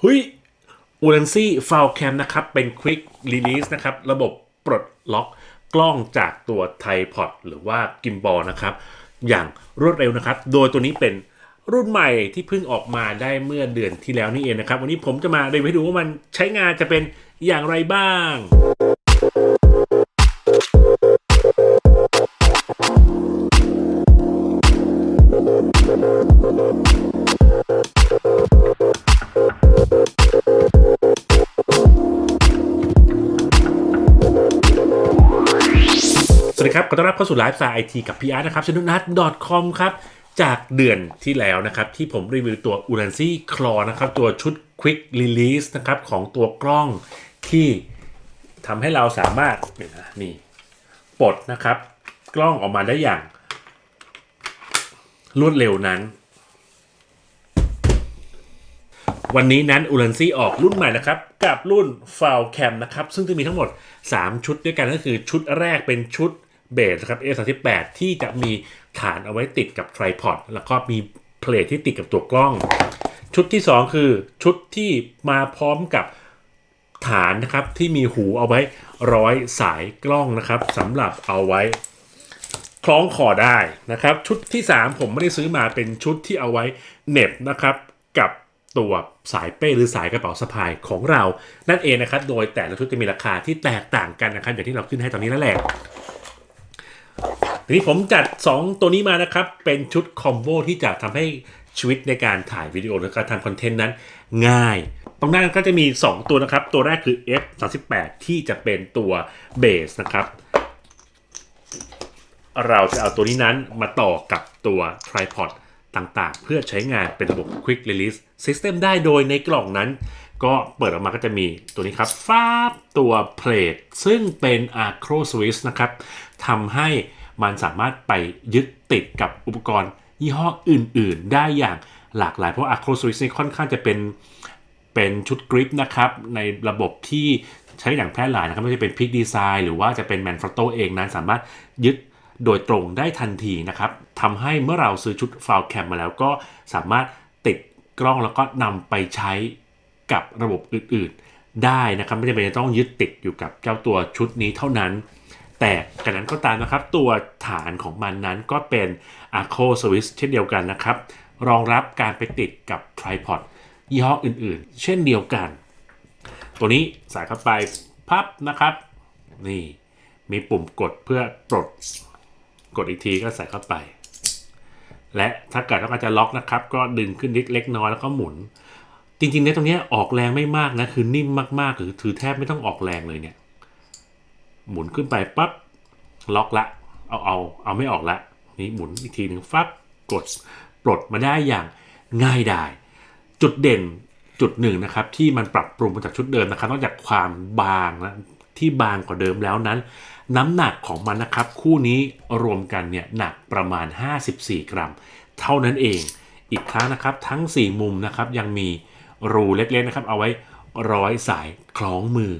เฮ้ยอูรันซี่ฟาวแคมนะครับ เป็นควิกรีลิสนะครับ ระบบปลดล็อกกล้องจากตัวไทพอดหรือว่ากิมบอลนะครับ อย่างรวดเร็วนะครับ โดยตัวนี้เป็นรุ่นใหม่ที่เพิ่งออกมาได้เมื่อเดือนที่แล้วนี่เองนะครับ วันนี้ผมจะมารียนให้ดูว่ามันใช้งานจะเป็นอย่างไรบ้าง ครับขอต้อนรับเข้าสู่ไลฟ์สไตล์ไอทีกับพีอาร์นะครับชนุนัท .com ครับ จากเดือนที่แล้วนะครับ ที่ผมรีวิวตัว u r a n c y Claw นะครับ ตัวชุด Quick Release นะครับ ของตัวกล้องที่ทำให้เราสามารถเนี่ยนะนี่ปลดนะครับ กล้องออกมาได้อย่าง รวดเร็วนั้น วันนี้นั้นอูรันซี่ออกรุ่นใหม่นะครับ กับรุ่น f o u l Cam นะครับ ซึ่งจะมีทั้งหมด 3 ชุดด้วยกันก็คือชุดแรกเป็นชุด เบสครับ A38 ที่จะมีฐานเอาไว้ติดกับ tripod แล้วก็มีเพลทที่ติดกับตัวกล้อง ชุดที่ 2 คือชุดที่มาพร้อมกับฐานนะครับที่มีหูเอาไว้ร้อยสายกล้องนะครับสำหรับเอาไว้คล้องคอได้นะครับ ชุดที่ 3 ผมไม่ได้ซื้อมาเป็นชุดที่เอาไว้เน็บนะครับกับตัวสายเป้หรือสายกระเป๋าสะพายของเรา นั่นเองนะครับ โดยแต่ละชุดจะมีราคาที่แตกต่างกันนะครับอย่างที่เราขึ้นให้ตอนนี้นั่นแหละ ทีนี้ผมจัด 2 ตัวนี้มานะครับ เป็นชุดคอมโบที่จะทำให้ชีวิตในการถ่ายวิดีโอหรือการทำคอนเทนต์นั้น ง่าย ตรงหน้าก็จะมี 2 ตัวนะครับ ตัวแรกคือ F38 ที่จะเป็นตัวเบสนะครับ เราจะเอาตัวนี้นั้นมาต่อกับตัว tripod ต่างๆ เพื่อใช้งานเป็นระบบ Quick Release System ได้โดยในกล่องนั้น ก็เปิดออกมาก็จะมีตัวนี้ครับฟ้าบตัวเพลทซึ่งเป็น Acro Swiss นะครับทำให้มันสามารถไปยึดติดกับอุปกรณ์ยี่ห้ออื่น ๆ ได้อย่างหลากหลาย เพราะ Acro Swiss นี่ค่อนข้างจะเป็นเป็นชุดกริปนะครับในระบบที่ใช้อย่างแพร่หลายนะครับไม่ว่าจะเป็นพิกดีไซน์หรือว่าจะเป็นแมนฟร t โตเองนั้นสามารถยึดโดยตรงได้ทันทีนะครับทำให้เมื่อเราซื้อชุดฟาวแคมมาแล้วก็สามารถติดกล้องแล้วก็นำไปใช้ กับระบบอื่นๆ ได้นะครับไม่จำเป็นจะต้องยึดติดอยู่กับเจ้าตัวชุดนี้เท่านั้น แต่กันนั้นก็ตามนะครับ ตัวฐานของมันนั้นก็เป็น a c o Swiss เช่นเดียวกันนะครับ รองรับการไปติดกับ Tripod ยี่ห้ออื่นๆ เช่นเดียวกัน ตัวนี้ใส่เข้าไปพับนะครับ นี่มีปุ่มกดเพื่อปลดกดอีกทีก็ใส่เข้าไป และถ้าเกิดต้องการจะล็อกนะครับ ก็ดึงขึ้นนิดเล็กน้อยแล้วก็หมุน จริงๆเนี่ยตรงนี้ออกแรงไม่มากนะ คือนิ่มมากๆหรือถือแทบไม่ต้องออกแรงเลยเนี่ย หมุนขึ้นไปปั๊บล็อกละ เอาเอาเอาไม่ออกละนี่หมุนอีกทีหนึ่งฟับกดปลดมาได้อย่างง่ายดายจุดเด่นจุดหนึ่งนะครับ ที่มันปรับปรุงมาจากชุดเดิมนะครับ นอกจากความบางนะที่บางกว่าเดิมแล้วนั้น น้ำหนักของมันนะครับ คู่นี้รวมกันเนี่ยหนักประมาณ 54 กรัม เท่านั้นเอง อีกครั้งนะครับ ทั้ง 4 มุมนะครับยังมี รูเล็กๆนะครับเอาไว้ร้อยสายคล้องมือ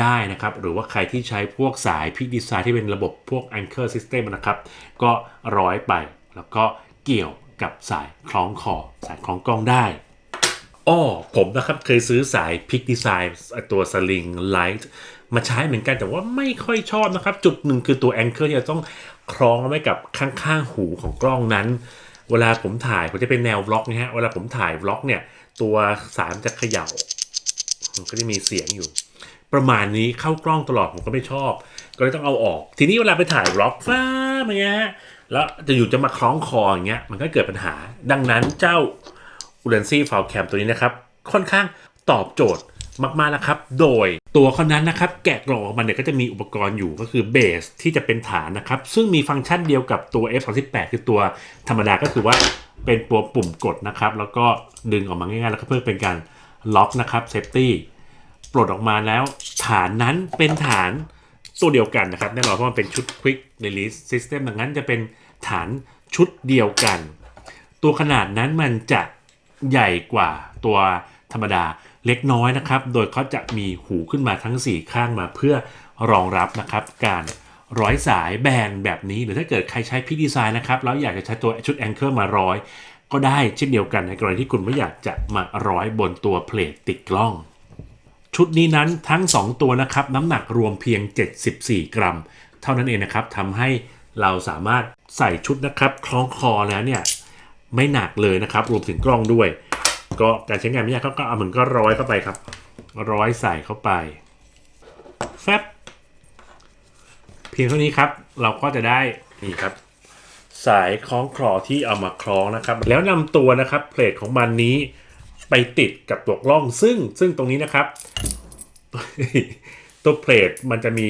ได้นะครับ หรือว่าใครที่ใช้พวกสายพิกดีไซน์ที่เป็นระบบพวก Anchor System นะครับ ก็ร้อยไปแล้วก็เกี่ยวกับสายคล้องคอสายคล้องกล้องได้อ้อผมนะครับเคยซื้อสายพิกดีไซน์ตัวสลิงไลท์มาใช้เหมือนกันแต่ว่าไม่ค่อยชอบนะครับ จุดหนึ่งคือตัวแองเกิลที่เราต้องคล้องไว้กับข้างๆหูของกล้องนั้น เวลาผมถ่ายผมจะเป็นแนวบล็อกนะฮะเวลาผมถ่ายบล็อกเนี่ยตัวสายมันจะเขย่าก็จะมีเสียงอยู่ ประมาณนี้เข้ากล้องตลอดผมก็ไม่ชอบ ก็เลยต้องเอาออก ทีนี้เวลาไปถ่ายบล็อกฟ้าอย่างเงี้ยแล้วจะอยู่จะมาคล้องคออย่างเงี้ยมันก็เกิดปัญหา ดังนั้นเจ้า u r a n c y f o u l Cam ตัวนี้นะครับ ค่อนข้างตอบโจทย์ มากๆนะครับ โดยตัวเขานั้นนะครับ แกะกล่องออกมาเนี่ยก็จะมีอุปกรณ์อยู่ก็คือเบสที่จะเป็นฐานนะครับ ซึ่งมีฟังก์ชันเดียวกับตัว F38 คือตัวธรรมดาก็คือว่าเป็นตัวปุ่มกดนะครับ แล้วก็ดึงออกมาง่ายๆ แล้วก็เพื่อเป็นการล็อกนะครับเซฟตี้ปลดออกมาแล้ว ฐานนั้นเป็นฐานตัวเดียวกันนะครับแน่นอนเพราะมันเป็นชุด Quick Release System ดังนั้นจะเป็นฐานชุดเดียวกัน ตัวขนาดนั้นมันจะใหญ่กว่าตัวธรรมดา เล็กน้อยนะครับ โดยเขาจะมีหูขึ้นมาทั้ง 4 ข้างมาเพื่อรองรับนะครับ การร้อยสายแบนแบบนี้ หรือถ้าเกิดใครใช้พิดีไซน์นะครับ แล้วอยากจะใช้ตัวชุดแองเกิลมาร้อย ก็ได้เช่นเดียวกันในกรณีที่คุณไม่อยากจะมาร้อยบนตัวเพลทติดกล้อง ชุดนี้นั้นทั้ง 2 ตัวนะครับน้ำหนักรวมเพียง 74 กรัม เท่านั้นเองนะครับทำให้เราสามารถใส่ชุดนะครับคล้องคอแล้วเนี่ยไม่หนักเลยนะครับรวมถึงกล้องด้วย ก็การใช้งานไม่ยากก็เอาเหมือนก็ร้อยเข้าไปครับ ร้อยใส่เข้าไปแฟบเพียงเท่านี้ครับ เราก็จะได้นี่ครับ สายคล้องคลอที่เอามาคล้องนะครับ แล้วนำตัวนะครับเพลทของมันนี้ไปติดกับตัวกล้องซึ่งซึ่งตรงนี้นะครับ ตัวเพลทมันจะมี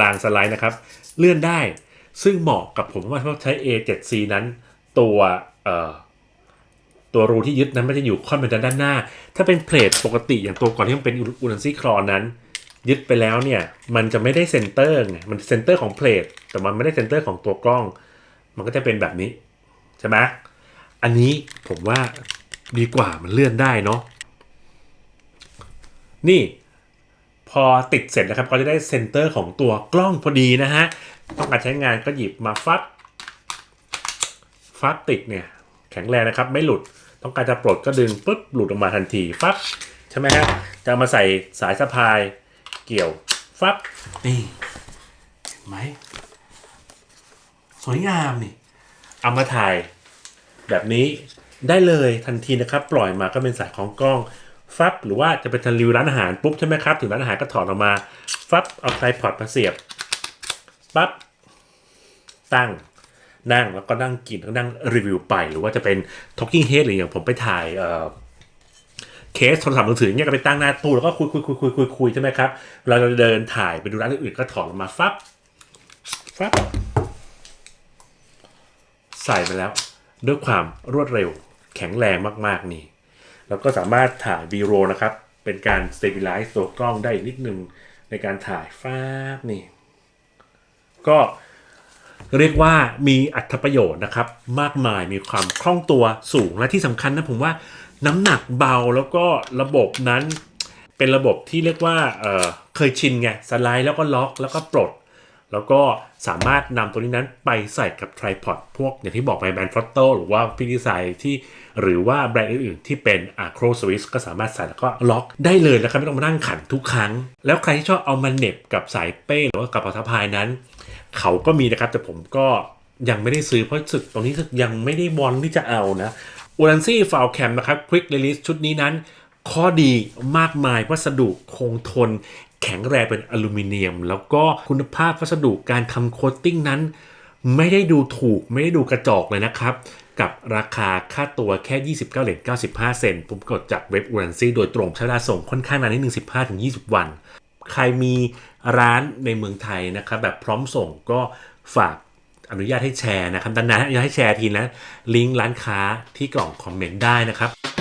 รางสไลด์นะครับ เลื่อนได้ซึ่งเหมาะกับผมว่าเพราะใช้ A7C นั้นตัวเอ่อ ตัวรูที่ยึดนั้นไม่ได้อยู่ค่อนไปด้านหน้า ถ้าเป็นเพลทปกติอย่างตัวก่อนที่มันเป็นอูนันซี่คลอนั้น ยึดไปแล้วเนี่ยมันจะไม่ได้เซนเตอร์ไงมันเซนเตอร์ของเพลทแต่มันไม่ได้เซนเตอร์ของตัวกล้อง มันก็จะเป็นแบบนี้ใช่ไหมอันนี้ผมว่าดีกว่ามันเลื่อนได้เนาะนี่พอติดเสร็จนะครับก็จะได้เซนเตอร์ของตัวกล้องพอดีนะฮะต้องการใช้งานก็หยิบมาฟัดฟัดติดเนี่ยแข็งแรงนะครับ ไม่หลุด ต้องการจะปลดก็ดึงปุ๊บหลุดออกมาทันทีฟับใช่ไหมฮะจะเอามาใส่สายสะพายเกี่ยวฟับนี่เห็นไหมสวยงามนี่เอามาถ่ายแบบนี้ได้เลยทันทีนะครับ ปล่อยมาก็เป็นสายของกล้องฟับหรือว่าจะเป็นทันรีวิวร้านอาหารปุ๊บใช่ไหมครับ ถึงร้านอาหารก็ถอดออกมาฟับเอาไทรพอดมาเสียบปั๊บตั้ง นั่งแล้วก็นั่งกินแล้วก็นั่งรีวิวไป หรือว่าจะเป็น Talking Head หรืออย่างผมไปถ่ายเอ่อเคสโทรศัพท์มือถือเนี่ยก็ไปตั้งหน้าตู้แล้วก็คุยคุยคุยคุยคุยคุยใช่ไหมครับเราจะเดินถ่ายไปดูร้านอื่นๆก็ถอดออกมาฟับฟับใส่ไปแล้ว ด้วยความรวดเร็วแข็งแรงมากๆนี่ แล้วก็สามารถถ่ายวีโรนะครับ เป็นการ stabilize ตัวกล้องได้นิดนึงในการถ่ายฟ้าบนี่ ก็ เรียกว่ามีอัตประโยชน์นะครับ มากมายมีความคล่องตัวสูงและที่สำคัญนะผมว่าน้ำหนักเบาแล้วก็ระบบนั้น เป็นระบบที่เรียกว่าเเคยชินไงสไลด์แล้วก็ล็อกแล้วก็ปลด แล้วก็สามารถนำตัวนี้นั้นไปใส่กับไทรพอดพวกอย่างที่บอกไปแบรนด์ฟรอตโตหรือว่าพิดีไซที่หรือว่าแบรนด์อื่นๆ ที่เป็นอะโครสวิสก็สามารถใส่แล้วก็ล็อกได้เลยนะครับไม่ต้องมานั่งขันทุกครั้ง แล้วใครที่ชอบเอามาเน็บกับสายเป้หรือว่ากับกระเป๋าสะพายนั้น เขาก็มีนะครับ แต่ผมก็ยังไม่ได้ซื้อเพราะสึกตรงนี้สึกยังไม่ได้บอลที่จะเอานะอูรันซี่ฟาวแคมนะครับควิกเรลิสชุดนี้นั้น ข้อดีมากมายวัสดุคงทน แข็งแรงเป็นอลูมิเนียม แล้วก็คุณภาพวัสดุการทำโคตติ้งนั้น ไม่ได้ดูถูกไม่ได้ดูกระจอกเลยนะครับ กับราคาค่าตัวแค่ 29เหรียญ95 เซนต์ผมกดจากเว็บอูรันซี่โดยตรงใช้เวลาส่งค่อนข้างนานนิดนึง15-20 วัน ใครมีร้านในเมืองไทยนะครับแบบพร้อมส่งก็ฝากอนุญาตให้แชร์นะครับดังนั้นอนุญาตให้แชร์ทีนะลิงก์ร้านค้าที่กล่องคอมเมนต์ได้นะครับ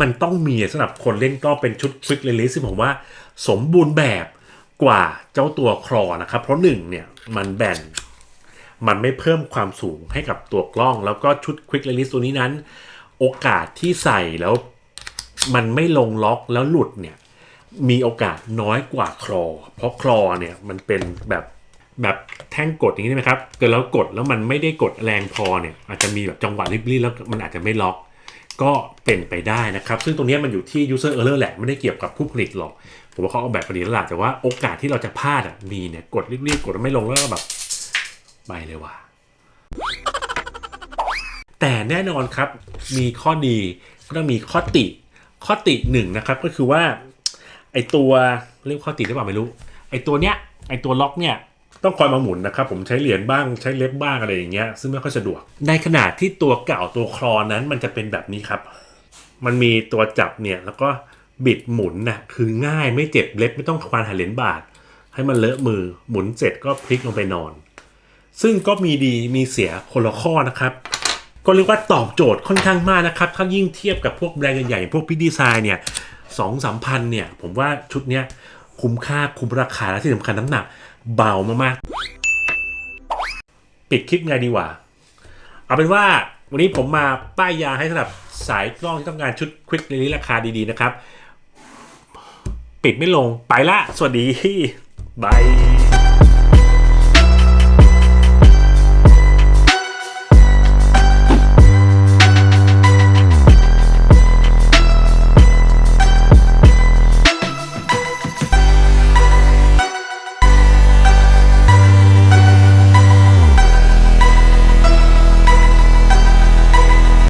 มันต้องมีสำหรับคนเล่นก็เป็นชุด Quick Release ซึ่งผมว่าสมบูรณ์แบบกว่าเจ้าตัวครอนะครับ เพราะหนึ่งเนี่ยมันแบนมันไม่เพิ่มความสูงให้กับตัวกล้อง แล้วก็ชุด Quick Release ตัวนี้นั้น โอกาสที่ใส่แล้วมันไม่ลงล็อกแล้วหลุดเนี่ย มีโอกาสน้อยกว่าคลอ เพราะคลอเนี่ยมันเป็นแบบแบบแท่งกดอย่างนี้ใช่ไหมครับเกิดแล้วกดแล้วมันไม่ได้กดแรงพอเนี่ยอาจจะมีแบบจังหวะริบๆแล้วมันอาจจะไม่ล็อก ก็เป็นไปได้นะครับ ซึ่งตรงนี้มันอยู่ที่ user error แหละ ไม่ได้เกี่ยวกับผู้ผลิตหรอก ผมว่าเขาเอาแบบพอดีแล้วล่ะแต่ว่าโอกาสที่เราจะพลาดอะมีเนี่ยกดรีบๆกดแล้วไม่ลงแล้วก็แบบไปเลยว่ะแต่แน่นอนครับมีข้อดีก็ต้องมีข้อติ ข้อติหนึ่งนะครับก็คือว่าไอตัวเรียกข้อติได้เปล่าไม่รู้ ไอตัวเนี้ยไอตัวล็อกเนี่ย ต้องคอยมาหมุนนะครับ ผมใช้เหรียญบ้างใช้เล็บบ้างอะไรอย่างเงี้ยซึ่งไม่ค่อยสะดวก ในขณะที่ตัวเก่าตัวคลอนั้นมันจะเป็นแบบนี้ครับ มันมีตัวจับเนี่ยแล้วก็บิดหมุนนะคือง่ายไม่เจ็บเล็บไม่ต้องควานหาเหรียญบาท ให้มันเลอะมือหมุนเสร็จก็พลิกลงไปนอน ซึ่งก็มีดีมีเสียคนละข้อนะครับ ก็เรียกว่าตอบโจทย์ค่อนข้างมากนะครับ ถ้ายิ่งเทียบกับพวกแบรนด์ใหญ่ๆพวกพีดีไซน์เนี่ย2องสามพันเนี่ย ผมว่าชุดเนี้ย คุ้มค่าคุ้มราคาและที่สำคัญน้ำหนักเบามากๆ ปิดคลิปไงดีกว่า เอาเป็นว่าวันนี้ผมมาป้ายยาให้สำหรับสายกล้องที่ต้องการชุดควิกในนี้ราคาดีๆนะครับ ปิดไม่ลงไปละ สวัสดีบาย